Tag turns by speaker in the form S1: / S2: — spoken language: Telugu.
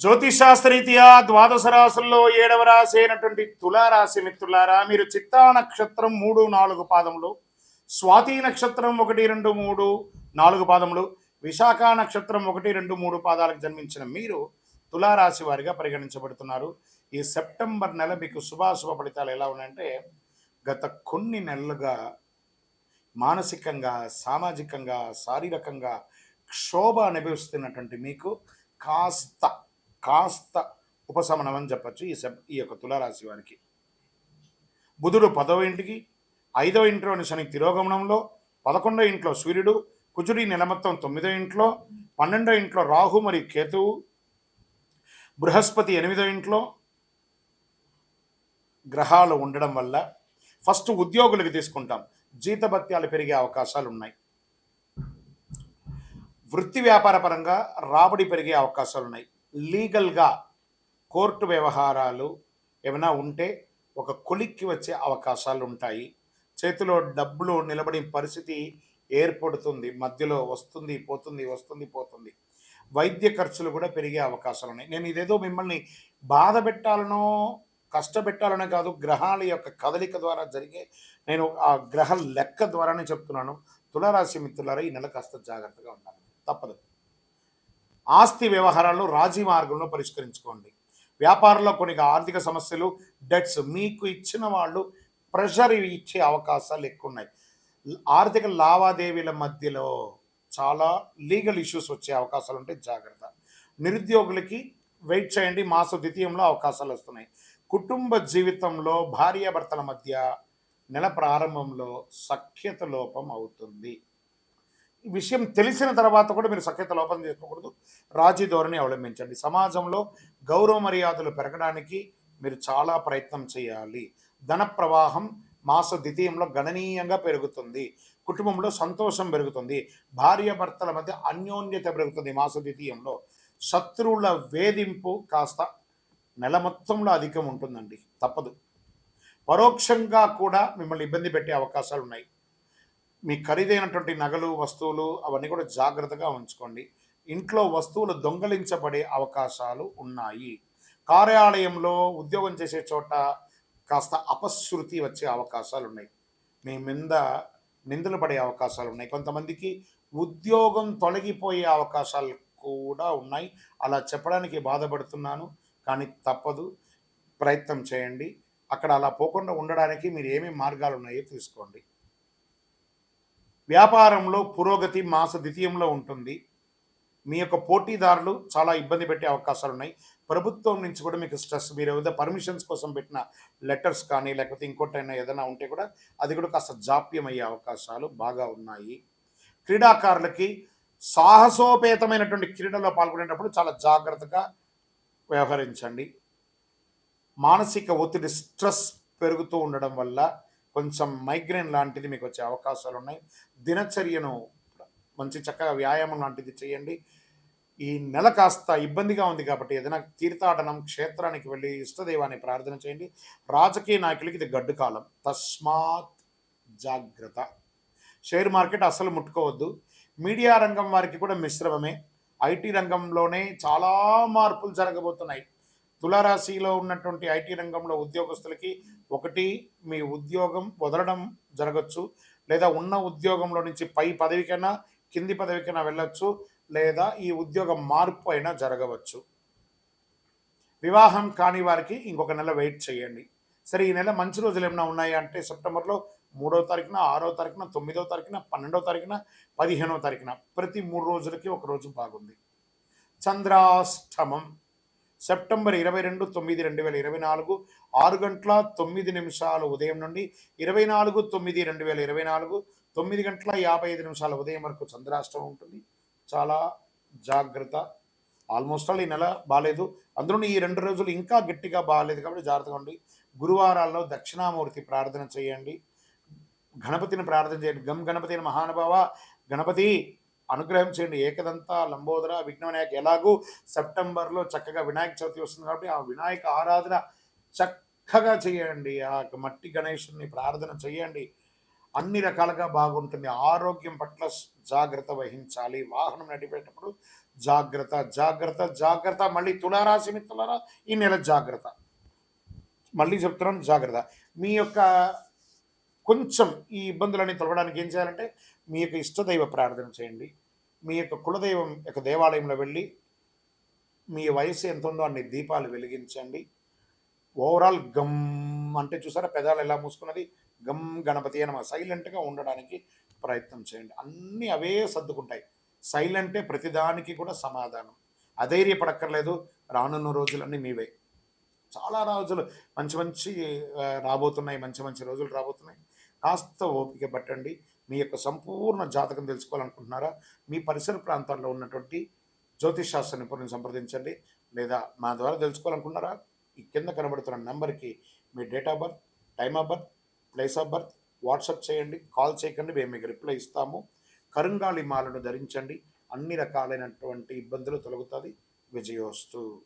S1: జ్యోతిషాస్త్రరీత్యా ద్వాదశ రాశుల్లో ఏడవ రాశి అయినటువంటి తులారాశి మిత్రులారా మీరు చిత్తా నక్షత్రం మూడు నాలుగు పాదములు స్వాతి నక్షత్రం ఒకటి రెండు మూడు నాలుగు పాదములు విశాఖ నక్షత్రం ఒకటి రెండు మూడు పాదాలకు జన్మించిన మీరు తులారాశి వారిగా పరిగణించబడుతున్నారు. ఈ సెప్టెంబర్ నెల మీకు శుభాశుభ ఫలితాలు ఎలా ఉన్నాయంటే గత కొన్ని నెలలుగా మానసికంగా సామాజికంగా శారీరకంగా క్షోభ అనుభవిస్తున్నటువంటి మీకు కాస్త కాస్త ఉపశమనం అని చెప్పచ్చు ఈ సెప్ ఈ యొక్క తులారాశి వారికి. బుధుడు పదవ ఇంటికి ఐదవ ఇంట్లోని శని తిరోగమనంలో పదకొండో ఇంట్లో సూర్యుడు కుజుడి నెల మొత్తం తొమ్మిదో ఇంట్లో పన్నెండో ఇంట్లో రాహు మరియు కేతువు బృహస్పతి ఎనిమిదో ఇంట్లో గ్రహాలు ఉండడం వల్ల ఫస్ట్ ఉద్యోగులకు తీసుకుంటాం. జీతభత్యాలు పెరిగే అవకాశాలు ఉన్నాయి. వృత్తి వ్యాపార పరంగా రాబడి పెరిగే అవకాశాలు ఉన్నాయి. లీగల్గా కోర్టు వ్యవహారాలు ఏమైనా ఉంటే ఒక కొలిక్కి వచ్చే అవకాశాలు ఉంటాయి చేతిలో డబ్బులు నిలబడి పరిస్థితి ఏర్పడుతుంది. మధ్యలో వస్తుంది పోతుంది వస్తుంది పోతుంది. వైద్య ఖర్చులు కూడా పెరిగే అవకాశాలు ఉన్నాయి నేను ఇదేదో మిమ్మల్ని బాధ పెట్టాలనో కష్టపెట్టాలనే కాదు గ్రహాల యొక్క కదలిక ద్వారా జరిగే నేను ఆ గ్రహ లెక్క ద్వారానే చెప్తున్నాను. తులారాశి మిత్రులారా ఈ నెల కాస్త జాగ్రత్తగా ఉండాలి. తప్పదు. ఆస్తి వ్యవహారాలను రాజీ మార్గంలో పరిష్కరించుకోండి. వ్యాపారంలో కొన్ని ఆర్థిక సమస్యలు డెట్స్ మీకు ఇచ్చిన వాళ్ళు ప్రెషర్ ఇచ్చే అవకాశాలు ఎక్కువ ఉన్నాయి ఆర్థిక లావాదేవీల మధ్యలో చాలా లీగల్ ఇష్యూస్ వచ్చే అవకాశాలు ఉంటాయి జాగ్రత్త. నిరుద్యోగులకి వెయిట్ చేయండి మాస ద్వితీయంలో అవకాశాలు వస్తున్నాయి. కుటుంబ జీవితంలో భార్యాభర్తల మధ్య నెల ప్రారంభంలో సఖ్యత లోపం అవుతుంది. విషయం తెలిసిన తర్వాత కూడా మీరు సఖ్యత లోపం చేసుకోకూడదు. రాజీ ధోరణి అవలంబించండి. సమాజంలో గౌరవ మర్యాదలు పెరగడానికి మీరు చాలా ప్రయత్నం చేయాలి. ధన ప్రవాహం మాస ద్వితీయంలో గణనీయంగా పెరుగుతుంది. కుటుంబంలో సంతోషం పెరుగుతుంది. భార్యాభర్తల మధ్య అన్యోన్యత పెరుగుతుంది మాస ద్వితీయంలో. శత్రువుల వేధింపు కాస్త నెల మొత్తంలో అధికం ఉంటుందండి. తప్పదు. పరోక్షంగా కూడా మిమ్మల్ని ఇబ్బంది పెట్టే అవకాశాలు ఉన్నాయి మీ ఖరీదైనటువంటి నగలు వస్తువులు అవన్నీ కూడా జాగ్రత్తగా ఉంచుకోండి. ఇంట్లో వస్తువులు దొంగలించబడే అవకాశాలు ఉన్నాయి. కార్యాలయంలో ఉద్యోగం చేసే చోట కాస్త అపశృతి వచ్చే అవకాశాలు ఉన్నాయి. మీ మీద నిందలు పడే అవకాశాలు ఉన్నాయి. కొంతమందికి ఉద్యోగం తొలగిపోయే అవకాశాలు కూడా ఉన్నాయి. అలా చెప్పడానికి బాధపడుతున్నాను కానీ తప్పదు. ప్రయత్నం చేయండి. అక్కడ అలా పోకుండా ఉండడానికి మీరు ఏమేమి మార్గాలు ఉన్నాయో తీసుకోండి. వ్యాపారంలో పురోగతి మాస ద్వితీయంలో ఉంటుంది. మీ యొక్క పోటీదారులు చాలా ఇబ్బంది పెట్టే అవకాశాలు ఉన్నాయి. ప్రభుత్వం నుంచి కూడా మీకు స్ట్రెస్ మీరు ఏదైనా పర్మిషన్స్ కోసం పెట్టిన లెటర్స్ కానీ లేకపోతే ఇంకోటైనా ఏదైనా ఉంటే కూడా అది కూడా కాస్త జాప్యం అయ్యే అవకాశాలు బాగా ఉన్నాయి. క్రీడాకారులకి సాహసోపేతమైనటువంటి క్రీడలో పాల్గొనేటప్పుడు చాలా జాగ్రత్తగా వ్యవహరించండి. మానసిక ఒత్తిడి స్ట్రెస్ పెరుగుతూ ఉండడం వల్ల కొంచెం మైగ్రేన్ లాంటిది మీకు వచ్చే అవకాశాలు ఉన్నాయి దినచర్యను మంచి చక్కగా వ్యాయామం లాంటిది చేయండి. ఈ నెల కాస్త ఇబ్బందిగా ఉంది కాబట్టి ఏదైనా తీర్థాటనం క్షేత్రానికి వెళ్ళి ఇష్టదేవాన్ని ప్రార్థన చేయండి. రాజకీయ నాయకులకి ఇది గడ్డు కాలం. తస్మాత్ జాగ్రత్త. షేర్ మార్కెట్ అసలు ముట్టుకోవద్దు. మీడియా రంగం వారికి కూడా మిశ్రమమే. ఐటీ రంగంలోనే చాలా మార్పులు జరగబోతున్నాయి. తులారాశిలో ఉన్నటువంటి ఐటీ రంగంలో ఉద్యోగస్తులకి ఒకటి మీ ఉద్యోగం వదలడం జరగచ్చు లేదా ఉన్న ఉద్యోగంలో నుంచి పై పదవికైనా కింది పదవికైనా వెళ్ళొచ్చు లేదా ఈ ఉద్యోగం మార్పు అయినా జరగవచ్చు. వివాహం కాని వారికి ఇంకొక నెల వెయిట్ చేయండి. సరే ఈ నెల మంచి రోజులు ఏమైనా ఉన్నాయా అంటే సెప్టెంబర్లో మూడో తారీఖున ఆరో తారీఖున తొమ్మిదో తారీఖున పన్నెండో తారీఖున పదిహేనో తారీఖున ప్రతి మూడు రోజులకి ఒక రోజు బాగుంది. చంద్రాష్టమం. సెప్టెంబర్ ఇరవై రెండు తొమ్మిది రెండు వేల ఇరవై నాలుగు ఆరు గంటల తొమ్మిది నిమిషాలు ఉదయం నుండి ఇరవై నాలుగు తొమ్మిది రెండు వేల ఇరవై నాలుగు తొమ్మిది గంటల యాభై ఐదు నిమిషాల ఉదయం వరకు చంద్రాష్టమం ఉంటుంది. చాలా జాగ్రత్త. ఆల్మోస్ట్ ఆల్ ఈ నెల బాగాలేదు అందులో ఈ రెండు రోజులు ఇంకా గట్టిగా బాగాలేదు కాబట్టి జాగ్రత్తగా ఉండి గురువారాల్లో దక్షిణామూర్తి ప్రార్థన చేయండి. గణపతిని ప్రార్థన చేయండి. గం గణపతిని మహానుభావ గణపతి అనుగ్రహం చేయండి. ఏకదంతా లంబోదర విఘ్న వినాయక ఎలాగూ సెప్టెంబర్లో చక్కగా వినాయక చవితి వస్తుంది కాబట్టి ఆ వినాయక ఆరాధన చక్కగా చేయండి. ఆ మట్టి గణేషుని ప్రార్థన చేయండి. అన్ని రకాలుగా బాగుంటుంది. ఆరోగ్యం పట్ల జాగ్రత్త వహించాలి. వాహనం నడిపేటప్పుడు జాగ్రత్త జాగ్రత్త జాగ్రత్త. మళ్ళీ తులారాశి మిత్రులారా ఈ నెల జాగ్రత్త. మళ్ళీ చెప్తున్నాను జాగ్రత్త. మీ యొక్క కొంచెం ఈ ఇబ్బందులన్నీ తొలగడానికి ఏం చేయాలంటే మీ యొక్క ఇష్టదైవ ప్రార్థన చేయండి. మీ యొక్క కులదైవం యొక్క దేవాలయంలో వెళ్ళి మీ వయసు ఎంత ఉందో అన్ని దీపాలు వెలిగించండి. ఓవరాల్ గమ్ అంటే చూసారా పెదాలు ఎలా మూసుకున్నది? గమ్ గణపతి అని సైలెంట్గా ఉండడానికి ప్రయత్నం చేయండి. అన్నీ అవే సర్దుకుంటాయి. సైలెంటే ప్రతిదానికి కూడా సమాధానం. అధైర్యపడక్కర్లేదు. రానున్న రోజులన్నీ మీవే. చాలా రోజులు మంచి మంచి రాబోతున్నాయి. మంచి మంచి రోజులు రాబోతున్నాయి. కాస్త ఓపిక పట్టండి. మీ యొక్క సంపూర్ణ జాతకం తెలుసుకోవాలనుకుంటున్నారా? మీ పరిసర ప్రాంతాల్లో ఉన్నటువంటి జ్యోతిష్ శాస్త్ర నిపుణులను సంప్రదించండి. లేదా మా ద్వారా తెలుసుకోవాలనుకున్నారా ఈ కింద కనబడుతున్న నెంబర్కి మీ date of birth time of birth place of birth WhatsApp చేయండి కాల్ చేయకండి మేము మీకు రిప్లై ఇస్తాము. కరుంగాళి మాలను ధరించండి. అన్ని రకాలైనటువంటి ఇబ్బందులు తొలగుతుంది. విజయోస్తు.